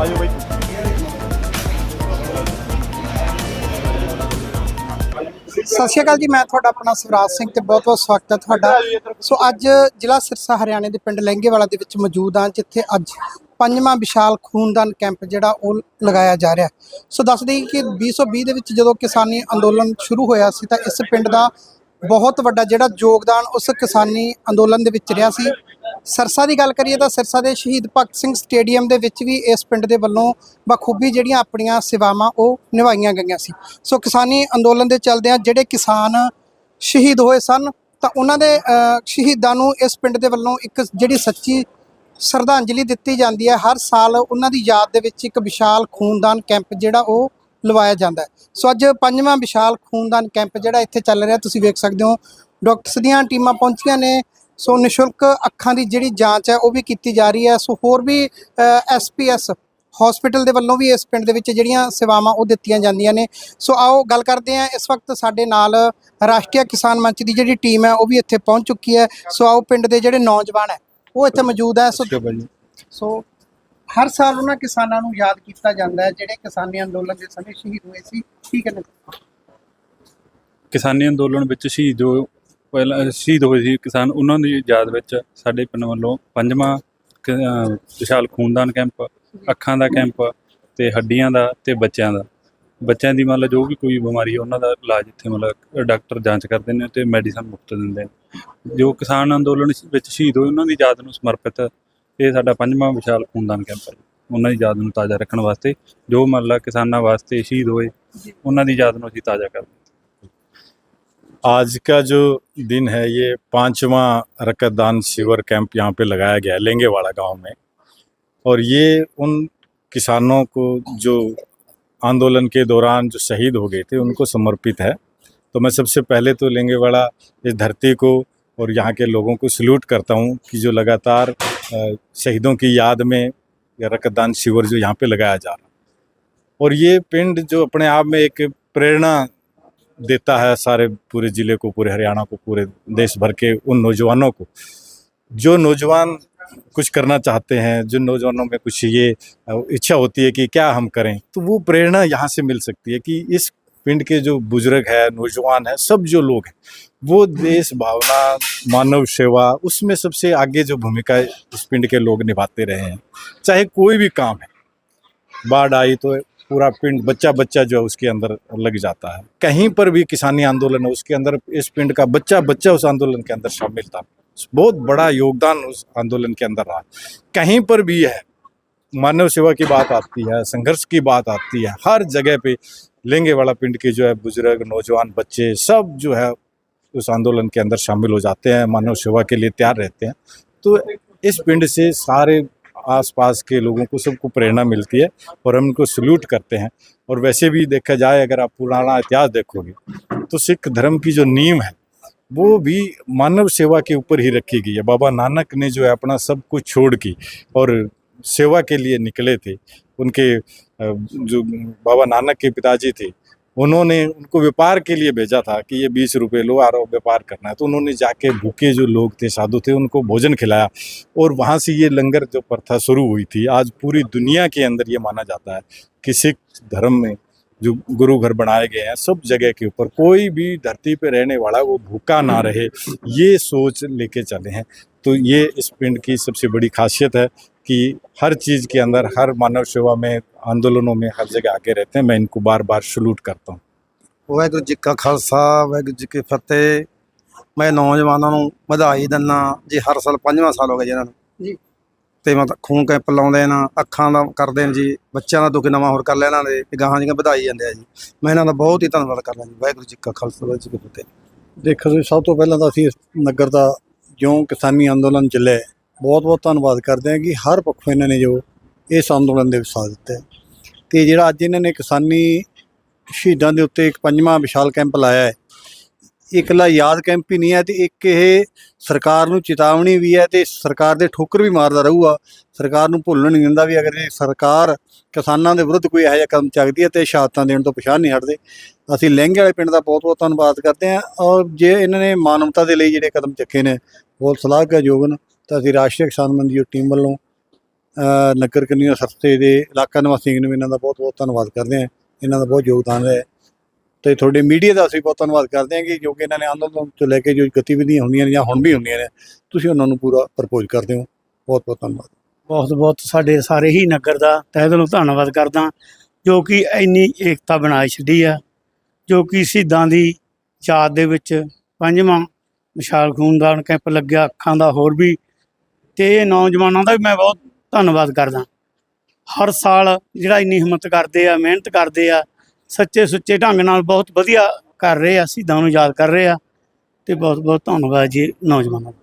Are you waiting? ਸਤਿ ਸ਼੍ਰੀ ਅਕਾਲ ਜੀ, ਮੈਂ ਤੁਹਾਡਾ ਆਪਣਾ ਸਵਰਾਜ ਸਿੰਘ ਤੇ ਬਹੁਤ ਬਹੁਤ ਸਵਾਗਤ ਹੈ ਤੁਹਾਡਾ ਸੋ ਅੱਜ ਜ਼ਿਲ੍ਹਾ ਸਿਰਸਾ ਹਰਿਆਣੇ ਦੇ ਪਿੰਡ ਲਹਿੰਗੇਵਾਲਾ ਦੇ ਵਿੱਚ ਮੌਜੂਦ ਹਾਂ, ਜਿੱਥੇ ਅੱਜ ਪੰਜਵਾਂ ਵਿਸ਼ਾਲ ਖੂਨਦਾਨ ਕੈਂਪ ਜਿਹੜਾ ਉਹ ਲਗਾਇਆ ਜਾ ਰਿਹਾ ਹੈ। ਸੋ ਦੱਸ ਦੇਈਏ ਕਿ 2020 ਦੇ ਵਿੱਚ ਜਦੋਂ ਕਿਸਾਨੀ ਅੰਦੋਲਨ ਸ਼ੁਰੂ ਹੋਇਆ ਸੀ ਤਾਂ ਇਸ ਪਿੰਡ ਦਾ ਬਹੁਤ ਵੱਡਾ ਜਿਹੜਾ ਯੋਗਦਾਨ ਉਸ ਕਿਸਾਨੀ ਅੰਦੋਲਨ ਦੇ ਵਿੱਚ ਰਿਹਾ ਸੀ। ਸਰਸਾ ਦੀ ਗੱਲ ਕਰੀਏ ਤਾਂ ਸਰਸਾ ਦੇ ਸ਼ਹੀਦ ਭਗਤ ਸਿੰਘ ਸਟੇਡੀਅਮ ਦੇ ਵਿੱਚ ਵੀ ਇਸ ਪਿੰਡ ਦੇ ਵੱਲੋਂ ਬਖੂਬੀ ਜਿਹੜੀਆਂ ਆਪਣੀਆਂ ਸੇਵਾਵਾਂ ਉਹ ਨਿਭਾਈਆਂ ਗਈਆਂ ਸੀ। ਸੋ ਕਿਸਾਨੀ ਅੰਦੋਲਨ ਦੇ ਚੱਲਦਿਆਂ ਜਿਹੜੇ ਕਿਸਾਨ ਸ਼ਹੀਦ ਹੋਏ ਸਨ, ਤਾਂ ਉਹਨਾਂ ਦੇ ਸ਼ਹੀਦਾਂ ਨੂੰ ਇਸ ਪਿੰਡ ਦੇ ਵੱਲੋਂ ਇੱਕ ਜਿਹੜੀ ਸੱਚੀ ਸ਼ਰਧਾਂਜਲੀ ਦਿੱਤੀ ਜਾਂਦੀ ਹੈ। ਹਰ ਸਾਲ ਉਹਨਾਂ ਦੀ ਯਾਦ ਦੇ ਵਿੱਚ ਇੱਕ ਵਿਸ਼ਾਲ ਖੂਨਦਾਨ ਕੈਂਪ ਜਿਹੜਾ ਉਹ ਲਵਾਇਆ ਜਾਂਦਾ ਸੋ ਅੱਜ ਪੰਜਵਾਂ ਵਿਸ਼ਾਲ ਖੂਨਦਾਨ ਕੈਂਪ ਜਿਹੜਾ ਇੱਥੇ ਚੱਲ ਰਿਹਾ ਤੁਸੀਂ ਵੇਖ ਸਕਦੇ ਹੋ। ਡਾਕਟਰਸ ਦੀਆਂ ਟੀਮਾਂ ਪਹੁੰਚੀਆਂ ਨੇ। ਸੋ ਨਿਸ਼ੁਲਕ ਅੱਖਾਂ ਦੀ ਜਿਹੜੀ ਜਾਂਚ ਹੈ ਉਹ ਵੀ ਕੀਤੀ ਜਾ ਰਹੀ ਹੈ। ਸੋ ਹੋਰ ਵੀ ਐਸਪੀਐਸ ਹਸਪੀਟਲ ਦੇ ਵੱਲੋਂ ਵੀ ਇਸ ਪਿੰਡ ਦੇ ਵਿੱਚ ਜਿਹੜੀਆਂ ਸੇਵਾਵਾਂ ਉਹ ਦਿੱਤੀਆਂ ਜਾਂਦੀਆਂ ਨੇ। ਸੋ ਆਓ ਗੱਲ ਕਰਦੇ ਹਾਂ। ਇਸ ਵਕਤ ਸਾਡੇ ਨਾਲ ਰਾਸ਼ਟਰੀ ਕਿਸਾਨ ਮੰਚ ਦੀ ਜਿਹੜੀ ਟੀਮ ਹੈ ਉਹ ਵੀ ਇੱਥੇ ਪਹੁੰਚ ਚੁੱਕੀ ਹੈ। ਸੋ ਆਓ ਪਿੰਡ ਦੇ ਜਿਹੜੇ ਨੌਜਵਾਨ ਹੈ ਉਹ ਇੱਥੇ ਮੌਜੂਦ ਹੈ। ਸੋ ਸੋ ਹਰ ਸਾਲ ਉਹਨਾਂ ਕਿਸਾਨਾਂ ਨੂੰ ਯਾਦ ਕੀਤਾ ਜਾਂਦਾ ਹੈ, ਜਿਹੜੇ ਕਿਸਾਨੀ ਅੰਦੋਲਨ ਦੇ ਸਮੇਂ ਸ਼ਹੀਦ ਹੋਏ ਸੀ। ਠੀਕ ਹੈ ਕਿਸਾਨੀ ਅੰਦੋਲਨ ਵਿੱਚ ਸ਼ਹੀਦ ਹੋ ਪਹਿਲਾਂ ਸ਼ਹੀਦ ਹੋਏ ਸੀ ਕਿਸਾਨ, ਉਹਨਾਂ ਦੀ ਯਾਦ ਵਿੱਚ ਸਾਡੇ ਪਿੰਡ ਵੱਲੋਂ ਪੰਜਵਾਂ ਵਿਸ਼ਾਲ ਖੂਨਦਾਨ ਕੈਂਪ, ਅੱਖਾਂ ਦਾ ਕੈਂਪ ਤੇ ਹੱਡੀਆਂ ਦਾ ਤੇ ਬੱਚਿਆਂ ਦਾ। ਬੱਚਿਆਂ ਦੀ ਮਤਲਬ ਜੋ ਵੀ ਕੋਈ ਬਿਮਾਰੀ ਹੈ, ਉਹਨਾਂ ਦਾ ਇਲਾਜ ਇੱਥੇ ਮਤਲਬ ਡਾਕਟਰ ਜਾਂਚ ਕਰਦੇ ਨੇ ਤੇ ਮੈਡੀਸਨ ਮੁਫਤ ਦਿੰਦੇ ਨੇ। ਜੋ ਕਿਸਾਨ ਅੰਦੋਲਨ ਵਿੱਚ ਸ਼ਹੀਦ ਹੋਏ, ਉਹਨਾਂ ਦੀ ਯਾਦ ਨੂੰ ਸਮਰਪਿਤ ਇਹ ਸਾਡਾ ਪੰਜਵਾਂ ਵਿਸ਼ਾਲ ਖੂਨਦਾਨ ਕੈਂਪ ਹੈ ਉਹਨਾਂ ਦੀ ਯਾਦ ਨੂੰ ਤਾਜ਼ਾ ਰੱਖਣ ਵਾਸਤੇ ਜੋ ਮਤਲਬ ਕਿਸਾਨਾਂ ਵਾਸਤੇ ਸ਼ਹੀਦ ਹੋਏ ਉਹਨਾਂ ਦੀ ਯਾਦ ਨੂੰ ਅਸੀਂ ਤਾਜ਼ਾ ਕਰਦੇ ਹਾਂ। आज का जो दिन है ये पांचवा रक्तदान शिविर कैंप यहाँ पे लगाया गया है लेंगेवाड़ा गांव में और ये उन किसानों को जो आंदोलन के दौरान जो शहीद हो गए थे उनको समर्पित है तो मैं सबसे पहले तो लेंगेवाड़ा इस धरती को और यहाँ के लोगों को सल्यूट करता हूँ कि जो लगातार शहीदों की याद में रक्तदान शिविर जो यहाँ पे लगाया जा रहा और ये पिंड जो अपने आप में एक प्रेरणा देता है सारे पूरे ज़िले को, पूरे हरियाणा को, पूरे देश भर के उन नौजवानों को। जो नौजवान कुछ करना चाहते हैं जिन नौजवानों में कुछ ये इच्छा होती है कि क्या हम करें तो वो प्रेरणा यहाँ से मिल सकती है कि इस पिंड के जो बुज़ुर्ग है, नौजवान है, सब जो लोग हैं वो देश, भावना, मानव सेवा, उसमें सबसे आगे जो भूमिका इस पिंड के लोग निभाते रहे हैं, चाहे कोई भी काम है, बाढ़ आई तो पूरा पिंड बच्चा बच्चा जो है उसके अंदर लग जाता है। कहीं पर भी किसानी आंदोलन है, उसके अंदर इस पिंड का बच्चा बच्चा उस आंदोलन के अंदर शामिल था। बहुत बड़ा योगदान उस आंदोलन के अंदर रहा। कहीं पर भी है, मानव सेवा की बात आती है, संघर्ष की बात आती है, हर जगह पे लेंगे वाला पिंड के जो है बुज़ुर्ग, नौजवान बच्चे सब जो है उस आंदोलन के अंदर शामिल हो जाते हैं, मानव सेवा के लिए तैयार रहते हैं। तो इस पिंड से सारे आसपास के लोगों को सबको प्रेरणा मिलती है और हम इनको सल्यूट करते हैं। और वैसे भी देखा जाए, अगर आप पुराना इतिहास देखोगे तो सिख धर्म की जो नींव है, वो भी मानव सेवा के ऊपर ही रखी गई है। बाबा नानक ने जो है अपना सब कुछ छोड़ की और सेवा के लिए निकले थे। उनके जो बाबा नानक के पिताजी थे उन्होंने उनको व्यापार के लिए भेजा था कि ये बीस रुपए लो आ रहा व्यापार करना है। तो उन्होंने जाके भूखे जो लोग थे, साधु थे, उनको भोजन खिलाया और वहाँ से ये लंगर जो प्रथा शुरू हुई थी, आज पूरी दुनिया के अंदर ये माना जाता है कि सिख धर्म में जो गुरु घर बनाए गए हैं, सब जगह के ऊपर कोई भी धरती पे रहने वाला वो भूखा ना रहे, ये सोच लेके चले हैं। तो ये इस पिंड की सबसे बड़ी खासियत है कि हर चीज़ के अंदर हर मानव सेवा में आंदोलनों में हर जगह आगे रहते हैं मैं इनको बार बार सल्यूट करता हूँ ਵਾਹਿਗੁਰੂ ਜੀ ਕਾ ਖਾਲਸਾ ਵਾਹਿਗੁਰੂ ਜੀ ਕੀ ਫਤਿਹ ਮੈਂ ਨੌਜਵਾਨਾਂ ਨੂੰ ਵਧਾਈ ਦਿੰਦਾ ਜੀ ਹਰ ਸਾਲ ਪੰਜਵਾਂ ਸਾਲ ਹੋ ਗਿਆ ਜੀ ਇਹਨਾਂ ਨੂੰ ਜੀ। ਤੇ ਮਤਲਬ ਖੂਨ ਕੈਂਪ ਲਾਉਂਦੇ ਨਾ ਅੱਖਾਂ ਦਾ ਕਰਦੇ ਨੇ ਜੀ ਬੱਚਿਆਂ ਦਾ ਦੁੱਖ ਨਵਾਂ ਹੋਰ ਕਰ ਲਿਆ ਇਹਨਾਂ ਦੇ ਤੇ ਗਾਹਾਂ ਜੀਆਂ ਵਧਾਈ ਜਾਂਦੇ ਆ ਜੀ ਮੈਂ ਇਹਨਾਂ ਦਾ ਬਹੁਤ ਹੀ ਧੰਨਵਾਦ ਕਰਦਾ ਜੀ ਵਾਹਿਗੁਰੂ ਜੀ ਕਾ ਖਾਲਸਾ ਵਾਹਿਗੁਰੂ ਜੀ ਕੀ ਫਤਿਹ ਦੇਖੋ ਜੀ ਸਭ ਤੋਂ ਪਹਿਲਾਂ ਤਾਂ ਅਸੀਂ ਇਸ ਨਗਰ ਦਾ ਜਿਉਂ ਕਿਸਾਨੀ ਅੰਦੋਲਨ ਚੱਲੇ ਬਹੁਤ ਬਹੁਤ ਧੰਨਵਾਦ ਕਰਦੇ ਹਾਂ ਕਿ ਹਰ ਪੱਖੋਂ ਇਹਨਾਂ ਨੇ ਜੋ ਇਸ ਅੰਦੋਲਨ ਦੇ ਵਿੱਚ ਸਾਥ ਦਿੱਤਾ ਹੈ। ਤੇ ਜਿਹੜਾ ਅੱਜ ਇਹਨਾਂ ਨੇ ਕਿਸਾਨੀ ਸ਼ਹੀਦਾਂ ਦੇ ਉੱਤੇ ਇੱਕ ਪੰਜਵਾਂ ਵਿਸ਼ਾਲ ਕੈਂਪ ਲਾਇਆ ਹੈ ਇਹ ਇਕੱਲਾ ਯਾਦ ਕੈਂਪ ਹੀ ਨਹੀਂ ਹੈ ਤੇ ਇੱਕ ਇਹ ਸਰਕਾਰ ਨੂੰ ਚੇਤਾਵਨੀ ਵੀ ਹੈ ਤੇ ਸਰਕਾਰ ਦੇ ਠੋਕਰ ਵੀ ਮਾਰਦਾ ਰਹੂਗਾ, ਸਰਕਾਰ ਨੂੰ ਭੁੱਲਣ ਨਹੀਂ ਦਿੰਦਾ ਵੀ ਅਗਰ ਇਹ ਸਰਕਾਰ ਕਿਸਾਨਾਂ ਦੇ ਵਿਰੁੱਧ ਕੋਈ ਇਹੋ ਜਿਹਾ ਕਦਮ ਚੱਕਦੀ ਹੈ ਤੇ ਸ਼ਹਾਦਤਾਂ ਦੇਣ ਤੋਂ ਪਛਾਣ ਨਹੀਂ ਹਟਦੇ। ਅਸੀਂ ਲਹਿੰਗੇ ਵਾਲੇ ਪਿੰਡ ਦਾ ਬਹੁਤ ਬਹੁਤ ਧੰਨਵਾਦ ਕਰਦੇ ਹਾਂ। ਔਰ ਜੇ ਇਹਨਾਂ ਨੇ ਮਾਨਵਤਾ ਦੇ ਲਈ ਜਿਹੜੇ ਕਦਮ ਚੱਕੇ ਨੇ, ਬਹੁਤ ਸਲਾਹਯੋਗ ਨੇ। ਤਾਂ ਅਸੀਂ ਰਾਸ਼ਟਰੀ ਕਿਸਾਨ ਮੰਚ ਟੀਮ ਵੱਲੋਂ ਨਗਰ ਕਨੀਆ ਸਰਸੇ ਦੇ ਇਲਾਕਾ ਨਿਵਾਸੀਆਂ ਨੂੰ ਵੀ ਇਹਨਾਂ ਦਾ ਬਹੁਤ ਬਹੁਤ ਧੰਨਵਾਦ ਕਰਦੇ ਹਾਂ। ਇਹਨਾਂ ਦਾ ਬਹੁਤ ਯੋਗਦਾਨ ਹੈ। ਤੇ ਤੁਹਾਡੇ ਮੀਡੀਆ ਦਾ ਅਸੀਂ ਬਹੁਤ ਧੰਨਵਾਦ ਕਰਦੇ ਹਾਂ ਕਿ ਜੋ ਕਿ ਇਹਨਾਂ ਨੇ ਅੰਦੋਲਨ ਤੋਂ ਲੈ ਕੇ ਜੋ ਗਤੀਵਿਧੀਆਂ ਹੁੰਦੀਆਂ ਨੇ ਜਾਂ ਹੁਣ ਵੀ ਹੁੰਦੀਆਂ ਨੇ, ਤੁਸੀਂ ਉਹਨਾਂ ਨੂੰ ਪੂਰਾ ਪ੍ਰਪੋਜ਼ ਕਰਦੇ ਹੋ। ਬਹੁਤ ਬਹੁਤ ਧੰਨਵਾਦ। ਬਹੁਤ ਬਹੁਤ ਸਾਡੇ ਸਾਰੇ ਹੀ ਨਗਰ ਦਾ ਤਹਿ ਦਿਲੋਂ ਧੰਨਵਾਦ ਕਰਦਾ ਜੋ ਕਿ ਇੰਨੀ ਏਕਤਾ ਬਣਾ ਛੱਡੀ ਆ, ਜੋ ਕਿ ਸ਼ਹੀਦਾਂ ਦੀ ਯਾਦ ਦੇ ਵਿੱਚ ਪੰਜਵਾਂ ਵਿਸ਼ਾਲ ਖੂਨਦਾਨ ਕੈਂਪ ਲੱਗਿਆ, ਅੱਖਾਂ ਦਾ ਹੋਰ ਵੀ ਤੇ ਇਹ ਨੌਜਵਾਨਾਂ ਦਾ ਵੀ ਮੈਂ ਬਹੁਤ ਧੰਨਵਾਦ ਕਰਦਾ। ਹਰ ਸਾਲ ਜਿਹੜਾ ਇੰਨੀ ਹਿੰਮਤ ਕਰਦੇ ਆ, ਮਿਹਨਤ ਕਰਦੇ ਆ, ਸੱਚੇ ਸੁੱਚੇ ਢੰਗ ਨਾਲ ਬਹੁਤ ਵਧੀਆ ਕਰ ਰਹੇ ਆ, ਸ਼ਹੀਦਾਂ ਨੂੰ ਯਾਦ ਕਰ ਰਹੇ ਆ ਤੇ ਬਹੁਤ ਬਹੁਤ ਧੰਨਵਾਦ ਜੀ ਨੌਜਵਾਨਾਂ ਦਾ।